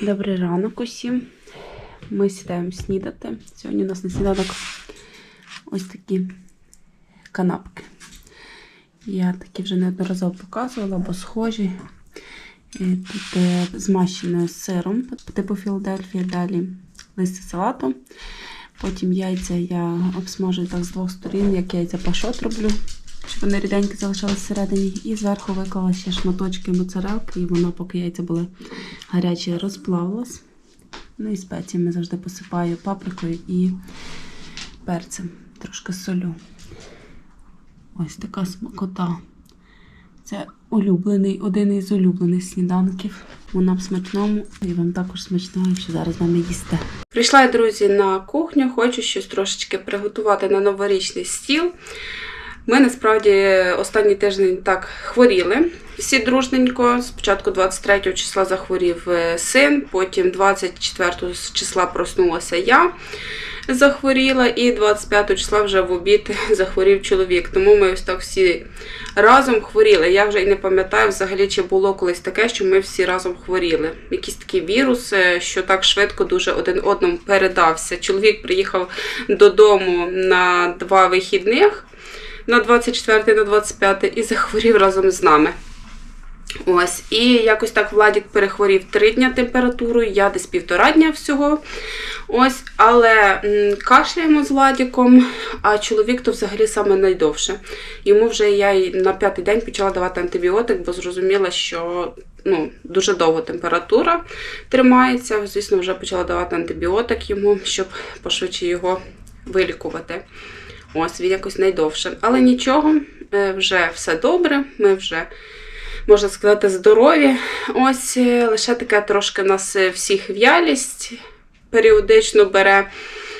Добрий ранок усім. Ми сідаємо снідати. Сьогодні у нас на сніданок ось такі канапки. Я такі вже неодноразово показувала, бо схожі. Тут е, змащені сиром типу Філадельфія, далі листя салату. Потім яйця я обсмажую так з двох сторін, як яйця пашот роблю, щоб вони ріденькі залишалися всередині. І зверху виклала ще шматочки моцарелки, і воно, поки яйця були гарячі, розплавилось. Ну і спеціями завжди посипаю паприкою і перцем. Трошки солю. Ось така смакота. Це улюблений, один із улюблених сніданків. Вона в смачному і вам також смачного, якщо зараз з нами їсте. Прийшла я, друзі, на кухню, хочу щось трошечки приготувати на новорічний стіл. Ми насправді останній тиждень так хворіли. Всі дружненько. Спочатку 23 числа захворів е, син, потім 24 числа проснулася я. Захворіла, і 25 числа вже в обід захворів чоловік. Тому ми ось так всі разом хворіли. Я вже і не пам'ятаю взагалі, чи було колись таке, що ми всі разом хворіли. Якийсь такий вірус, що так швидко дуже один одному передався. Чоловік приїхав додому на два вихідних на 24 на 25 і захворів разом з нами. Ось, і якось так Владік перехворів три дня температурою, я десь півтора дня всього. Ось, але кашляємо з Владіком, а чоловік то взагалі саме найдовше. Йому вже я на п'ятий день почала давати антибіотик, бо зрозуміла, що ну, дуже довго температура тримається. Звісно, вже почала давати антибіотик йому, щоб пошвидше його вилікувати. Ось він якось найдовше. Але нічого, е, вже все добре. Ми вже, можна сказати, здорові. Ось е, лише таке трошки в нас е, всіх в'ялість періодично бере.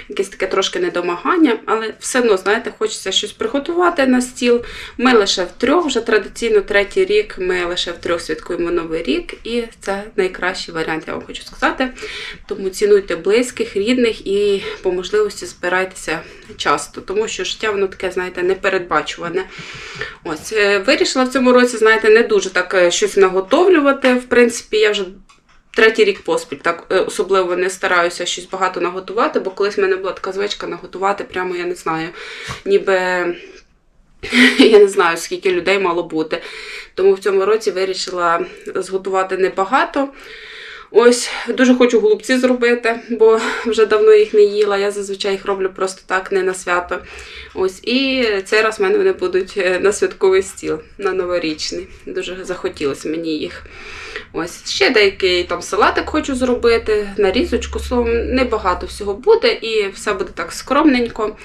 Якесь таке трошки недомагання, але все одно, знаєте, хочеться щось приготувати на стіл. Ми лише втрьох, вже традиційно третій рік ми лише втрьох святкуємо Новий рік, і це найкращий варіант, я вам хочу сказати. Тому цінуйте близьких, рідних і по можливості збирайтеся часто, тому що життя воно таке, знаєте, непередбачуване. Ось, е, вирішила в цьому році, знаєте, не дуже так е, щось наготовлювати. В принципі, я вже третій рік поспіль так е, особливо не стараюся щось багато наготувати, бо колись в мене була така звичка наготувати, прямо я не знаю, ніби я не знаю, скільки людей мало бути. Тому в цьому році вирішила зготувати небагато. Ось дуже хочу голубці зробити, бо вже давно їх не їла. Я зазвичай їх роблю просто так, не на свято. Ось і цей раз в мене вони будуть е, на святковий стіл, на новорічний. Дуже захотілося мені їх. Ось ще деякий там салатик хочу зробити, нарізочку, словом, небагато всього буде, і все буде так скромненько,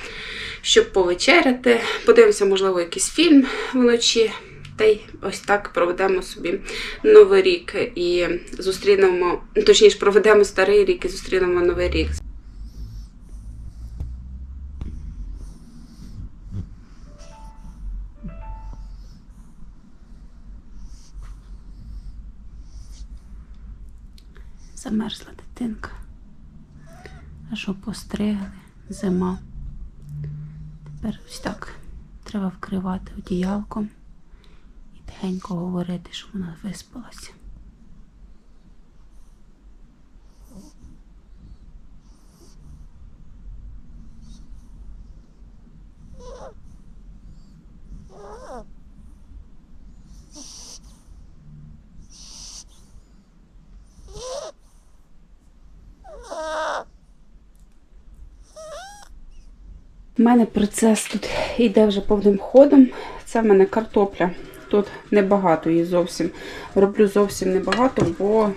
щоб повечеряти. Подивимося, можливо, якийсь фільм вночі. Та й ось так проведемо собі новий рік і зустрінемо, точніше, проведемо старий рік і зустрінемо новий рік. Замерзла дитинка. А що постригли? Зима. Тепер ось так треба вкривати одіялком і тихенько говорити, що вона виспалася. У мене процес тут йде вже повним ходом. Це в мене картопля. Тут небагато її зовсім. Роблю зовсім небагато, бо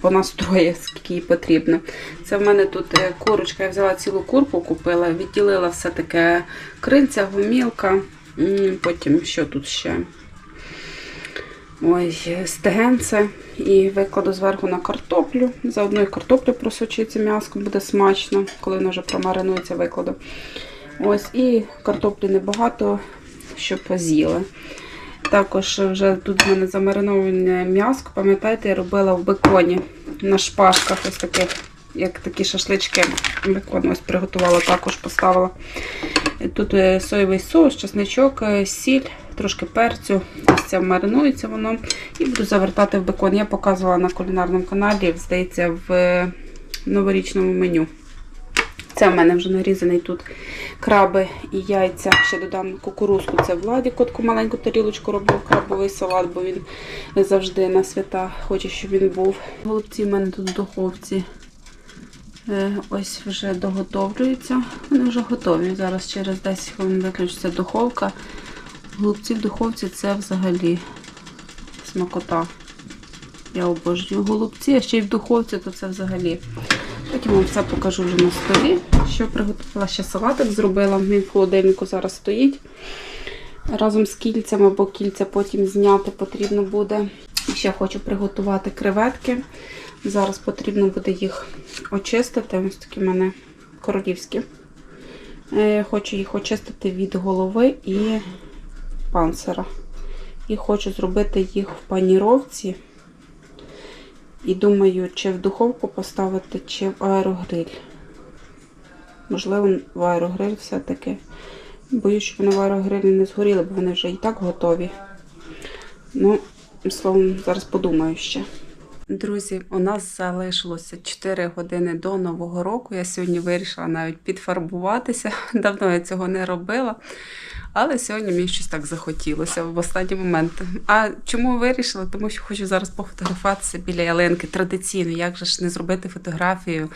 вона строє, скільки їй потрібно. Це в мене тут е, курочка, я взяла цілу курку, купила, відділила все таке крильця, гумілка. Потім що тут ще? Ой, стегенце. І викладу зверху на картоплю. Заодно і картоплю просочиться м'яско, буде смачно, коли воно вже промаринується, викладу. Ось, і картоплі небагато, щоб з'їли. Також вже тут в мене замариноване м'яско. Пам'ятаєте, я робила в беконі на шпажках ось таких, як такі шашлички. Бекон ось приготувала, також поставила. Тут е, соєвий соус, чесничок, е, сіль, трошки перцю. Ось вариться, маринується воно і буду завертати в бекон. Я показувала на кулінарному каналі, здається, в новорічному меню. Це в мене вже нарізаний тут краби і яйця. Ще додам кукурузку. Це Владі котку маленьку тарілочку робив крабовий салат, бо він завжди на свята хоче, щоб він був. Голубці в мене тут в духовці. Е, Ось вже доготовлюються. Вони вже готові. Зараз через 10 хвилин виключиться духовка. Голубці в духовці це взагалі смакота. Я обожнюю голубці, а ще й в духовці, то це взагалі. Потім вам все покажу вже на столі, що приготувала. Ще салатик зробила. Він в холодильнику зараз стоїть. Разом з кільцями, бо кільця потім зняти потрібно буде. Ще хочу приготувати креветки. Зараз потрібно буде їх очистити. Ось такі в мене королівські. Е, Хочу їх очистити від голови і панцира. І хочу зробити їх в паніровці. І думаю, чи в духовку поставити, чи в аерогриль. Можливо, в аерогриль все-таки. Боюсь, щоб вони в аерогрилі не згоріли, бо вони вже і так готові. Ну, словом, зараз подумаю ще. Друзі, у нас залишилося 4 години до Нового року. Я сьогодні вирішила навіть підфарбуватися. Давно я цього не робила. Але сьогодні мені щось так захотілося в останній момент. А чому вирішила? Тому що хочу зараз пофотографуватися біля ялинки. Традиційно, як же ж не зробити фотографію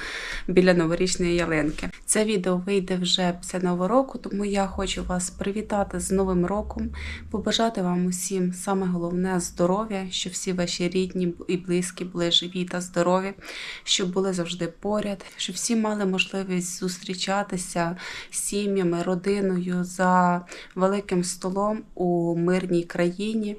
біля новорічної ялинки. Це відео вийде вже після нового року, тому я хочу вас привітати з Новим роком, побажати вам усім саме головне здоров'я, щоб всі ваші рідні і близькі були живі та здорові, щоб були завжди поряд, щоб всі мали можливість зустрічатися з сім'ями, родиною за великим столом у мирній країні.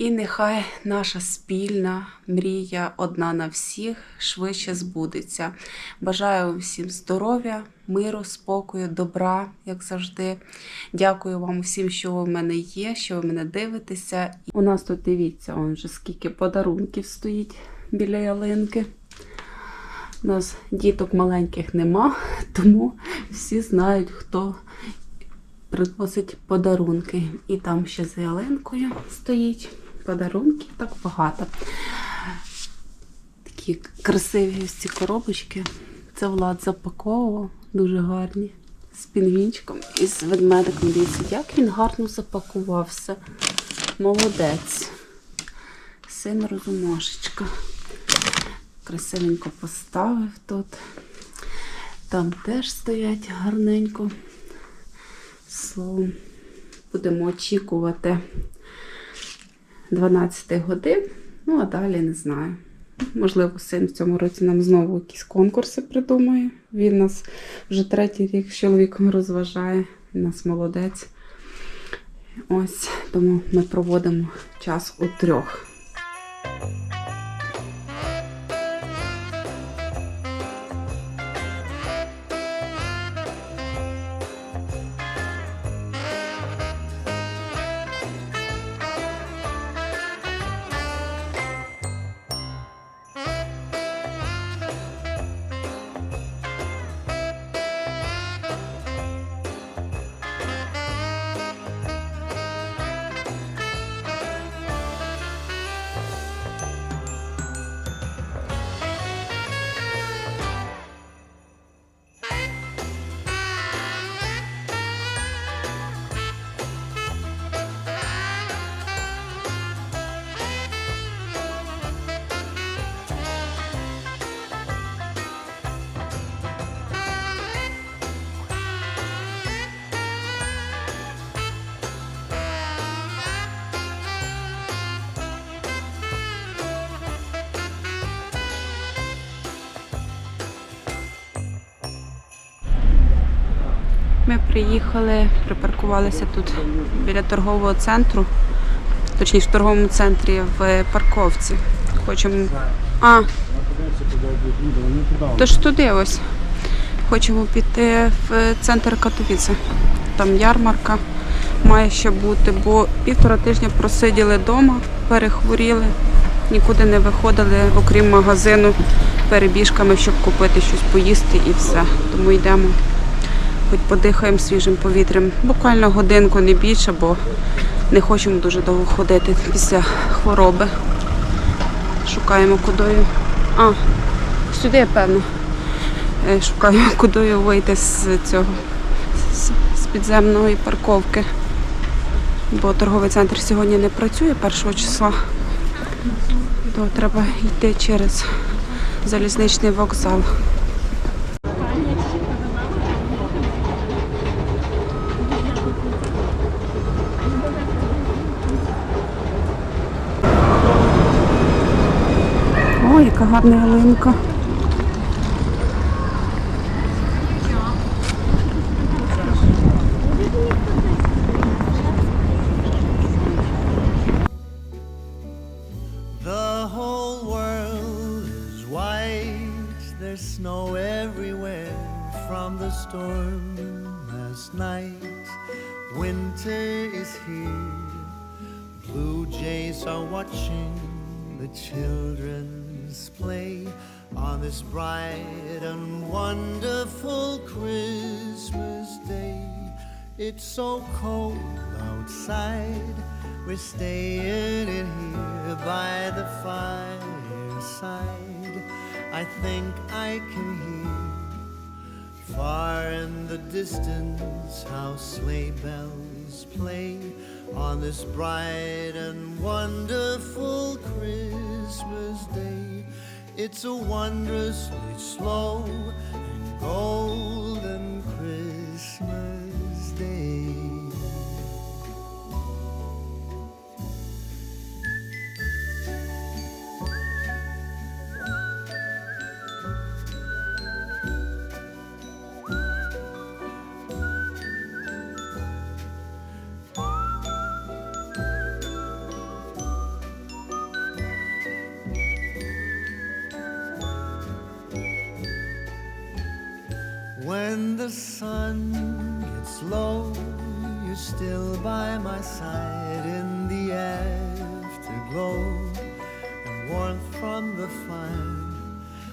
І нехай наша спільна мрія одна на всіх швидше збудеться. Бажаю всім здоров'я, миру, спокою, добра, як завжди. Дякую вам усім, що ви в мене є, що ви мене дивитеся. У нас тут дивіться, он вже скільки подарунків стоїть біля ялинки. У нас діток маленьких нема, тому всі знають, хто приносить подарунки. І там ще за ялинкою стоїть подарунки, так багато. Такі красиві ось ці коробочки. Це Влад запаковував, дуже гарні. З пінгвінчиком і з ведмедиком. Дивіться, як він гарно запакувався. Молодець. Син розумашечка. Красивенько поставив тут. Там теж стоять гарненько. Словом, будемо очікувати 12 годин. Ну, а далі не знаю. Можливо, син в цьому році нам знову якісь конкурси придумає. Він нас вже третій рік з чоловіком розважає. Він нас молодець. Ось, тому ми проводимо час у трьох. Приїхали, припаркувалися тут біля торгового центру, точніше в торговому центрі в парковці. Хочемо. А, то ж туди ось. Хочемо піти в центр Катовіце. Там ярмарка має ще бути, бо півтора тижня просиділи вдома, перехворіли, нікуди не виходили, окрім магазину, перебіжками, щоб купити щось поїсти і все. Тому йдемо хоч подихаємо свіжим повітрям. Буквально годинку не більше, бо Не хочемо дуже довго ходити після хвороби. Шукаємо кудою. А, сюди, певно. Е, Шукаємо, кудою вийти з цього з підземної парковки. Бо торговий центр сьогодні не працює 1 числа. То треба йти через залізничний вокзал. Ой, яка гарна ялинка. The play on this bright and wonderful Christmas day. It's so cold outside. We're staying in here by the fireside. I think I can hear far in the distance how sleigh bells play on this bright and wonderful Christmas day. It's a wondrously slow and golden sun gets low, you're still by my side in the afterglow warmth from the fire.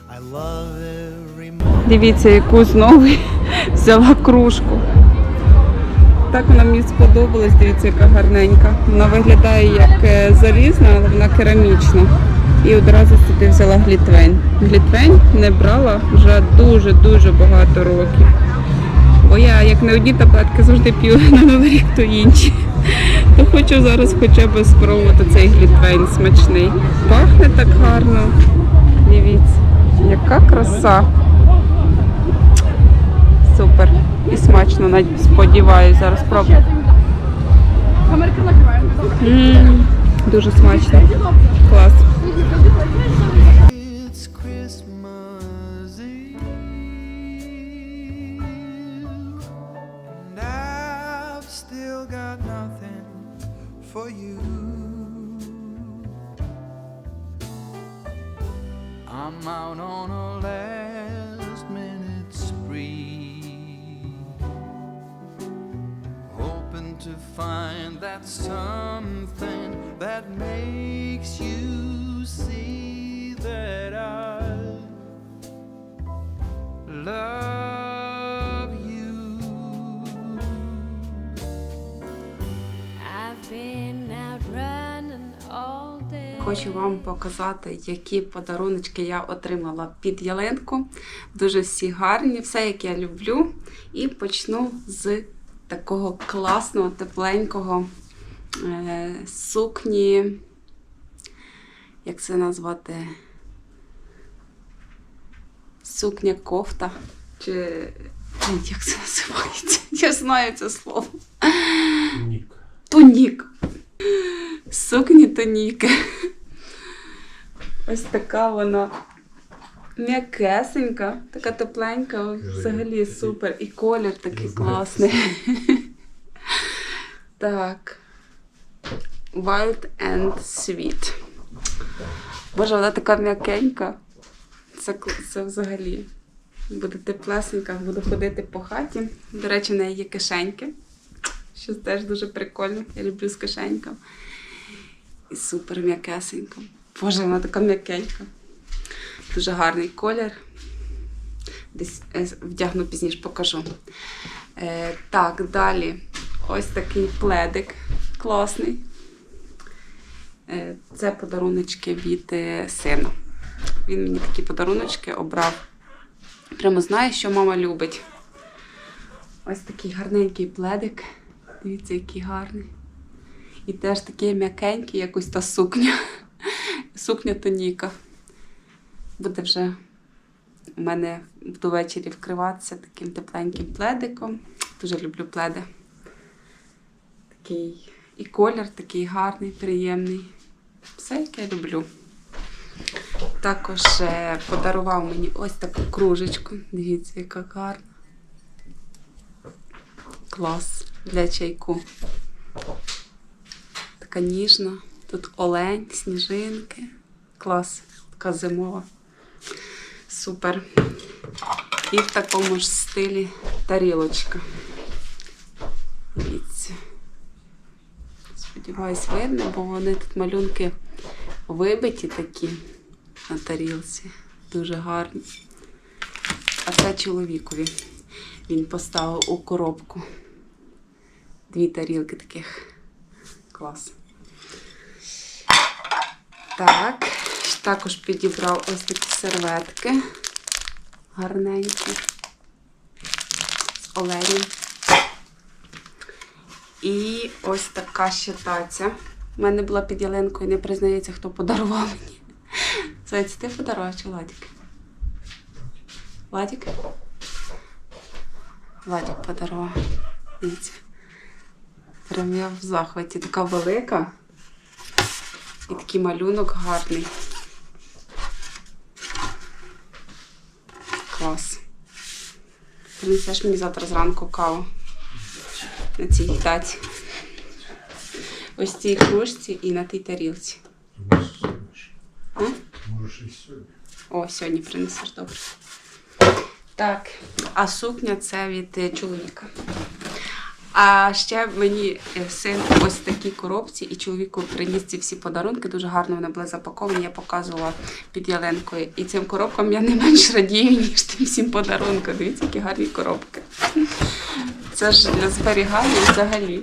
I love every moment. Дивіться, яку знову взяла кружку. Так вона мені сподобалась, дивіться, яка гарненька. Вона виглядає як е, залізна, але вона керамічна. І одразу сюди взяла глітвейн. Глітвейн не брала вже дуже-дуже багато років. Бо я як не одні таблетки завжди п'ю на новий рік, то інші. То хочу зараз хоча б спробувати цей глітвейн смачний. Пахне так гарно. Дивіться, яка краса. Супер. І смачно, навіть сподіваюся, зараз спробую. М, Дуже смачно. Клас. For you. I'm out on a last minute spree, hoping to find that something Хочу вам показати, які подаруночки я отримала під ялинку. Дуже всі гарні, все як я люблю. І почну з такого класного, тепленького е, сукні. Як це назвати? Сукня кофта. Чи як це називається? Я знаю це слово. Нік. Тунік. Сукні тоніки. Ось така вона м'якесенька, така тепленька, взагалі супер. І колір такий класний. Так. Wild and Sweet. Боже, вона така м'якенька. Це, це взагалі. Буде теплесенька, буду ходити по хаті. До речі, в неї є кишеньки що теж дуже прикольно. Я люблю з кишеньком. І супер м'якесенько. Боже, вона така м'якенька. Дуже гарний колір. Десь е, вдягну пізніше, покажу. Е, так, далі. Ось такий пледик. Класний. Е, Це подаруночки від е, сина. Він мені такі подаруночки обрав. Прямо знає, що мама любить. Ось такий гарненький пледик. Дивіться, який гарний. І теж такий м'якенький, як ось та сукня. Сукня тоніка. Буде вже у мене до вечері вкриватися таким тепленьким пледиком. Дуже люблю пледи. Такий і колір такий гарний, приємний. Все, як я люблю. Також е, подарував мені ось таку кружечку. Дивіться, яка гарна. Клас для чайку. Така ніжна. Тут олень, сніжинки. Клас. Така зимова. Супер. І в такому ж стилі тарілочка. Дивіться. Сподіваюсь, видно, бо вони тут малюнки вибиті такі на тарілці. Дуже гарні. А це чоловікові. Він поставив у коробку. Дві тарілки таких. Клас. Так. Також підібрав ось такі серветки. Гарненькі. З оленем. І ось така ще таця. У мене була під ялинкою, не признається, хто подарував мені. Зайць, ти подарував чи Ладік? Ладік? Ладік подарував. Дивіться. Прям я в захваті. Така велика. І такий малюнок гарний. Клас. Принесеш мені завтра зранку каву на цій таці. Ось цій кружці і на тій тарілці. А? Можеш і сьогодні. О, сьогодні принесеш добре. Так, а сукня це від е, чоловіка. А ще мені е, син ось в такій коробці, і чоловіку приніс ці всі подарунки. Дуже гарно вони були запаковані. Я показувала під ялинкою. І цим коробкам я не менш радію, ніж тим всім подарункам. Дивіться, які гарні коробки. Це ж для зберігання взагалі.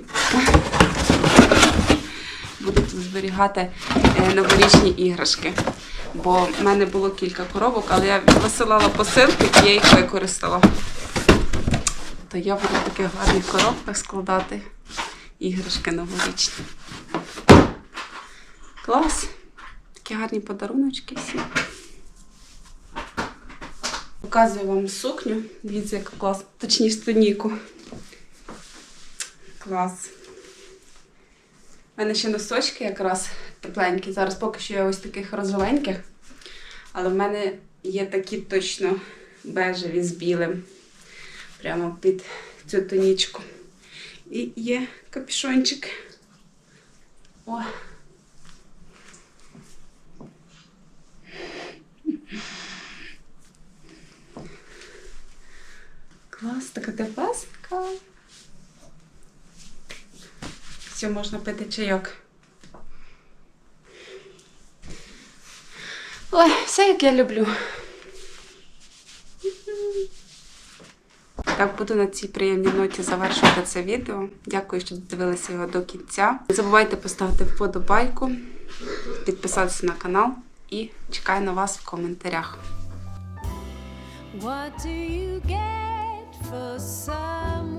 Буду тут зберігати е, новорічні іграшки. Бо в мене було кілька коробок, але я висилала посилки і я їх використала. То я буду в таких гарних коробках складати іграшки новорічні. Клас! Такі гарні подаруночки всі. Показую вам сукню. Дивіться, яка клас. Точніше, туніку. Клас. У мене ще носочки якраз тепленькі. Зараз поки що я ось таких розовеньких. Але в мене є такі точно бежеві з білим. Прямо під цю тонічку. І є капюшончик. О. Клас, така теплесенька. Все, можна пити чайок. Ой, все як я люблю. Так, буду на цій приємній ноті завершувати це відео. Дякую, що додивилися його до кінця. Не забувайте поставити вподобайку, підписатися на канал і чекаю на вас в коментарях. What do you get for some